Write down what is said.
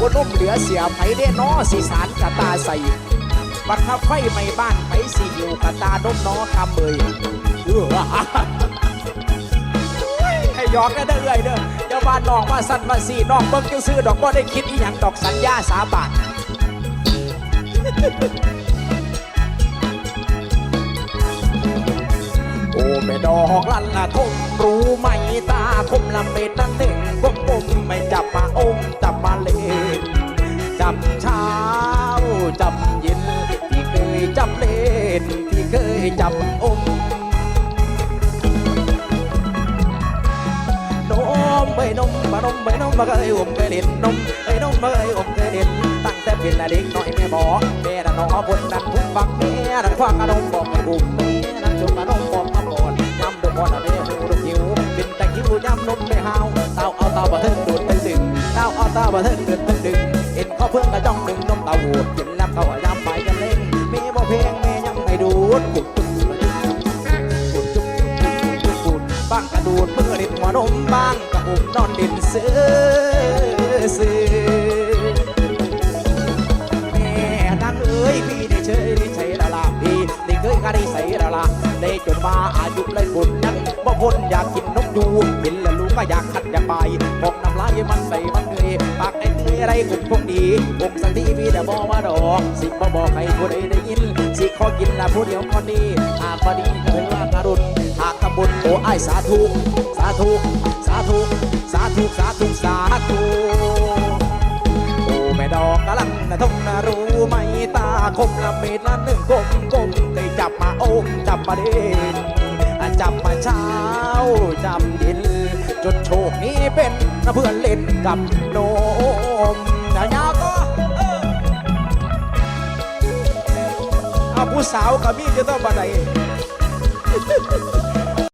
บุนุ่มเหลือเสียไผได้นอสีสารกะตาใส่บัดทับไฟไม่บ้านไผสีอยู่กะตาดมนอคำเบยเออให้ยอกกันเด้อเอ้ยเด้อเจ้าบ้านน้องว่าสันมาสีน้องเบิ่งจังซื้อดอกบ่ได้คิดอีหยังดอกสัญญาสาบาน โอ้แม่ดอกลันละทมรู้ไหมตาคมลำเป็ดนั่นเองกบมไม่จับมาองจับมาเลนจับเช้าจับเย็นที่เคยจับเล่นที่เคยจับอมนมไปนมมานมไปนมมาเคยอมเคยเล่นนมไปนมมาเคยอมเคยเล่นตั้งแต่เป็นเด็กน้อยแม่บอกแม่น่ะน้องบนนั้นทุกฝักแม่นั่งฟังขนมบอกให้บุ๋ม บ่เทิงดูดตึงดึงเต้าเอาเต้าบ่เทิงดูดตึงดึงเอ็นเขาเพื่อนกระจ้องดึงนมเต้าหูกินแล้วเขาย้ำไปกันเล่งม่บ่เพลงม่ยังไม่ดูดกุดกุดกุดกุดกุดกุดกุดบ้างกระดูดมือด็ดหัวนมบ้างกระอุมนอนดินเสือเสือแม่นางเอ้ยพี่ได้เชยได้ใช้ละละพี่ได้เคยก็ได้ใส่ละละได้จนมาอายุเลยบุญยังบ่พ้นอยากกินนกยูเห็นแล้วลูกก็อยากขัดอยากไป มันใส่มันเหนื่อยปากไอ้เหนื่อยอะไรกุ่มพวกดีวงสันทีพี่แต่บอกมาดอกสิบ่บอกให้ผู้ใดได้ยิน สิขอกินละผู้เดียวคนดีหากพอดีก็ถือว่าการุณหากกำบุญโอ้ไอ้สาธุ สาธุ สาธุ สาธุ สาธุ สาธุโอ้แม่ดอกกะลันนะทงนะรู้ไหมตาคมละเม็ดละหนึ่งกลมกลมเคยจับมาโอมจับมาเด่นจับมาเช้าจับเย็น จนโชคนี้เป็นเพื่อนเล่นกับโนมยาวก็เอาผู้สาวกับมีจะต้องบันได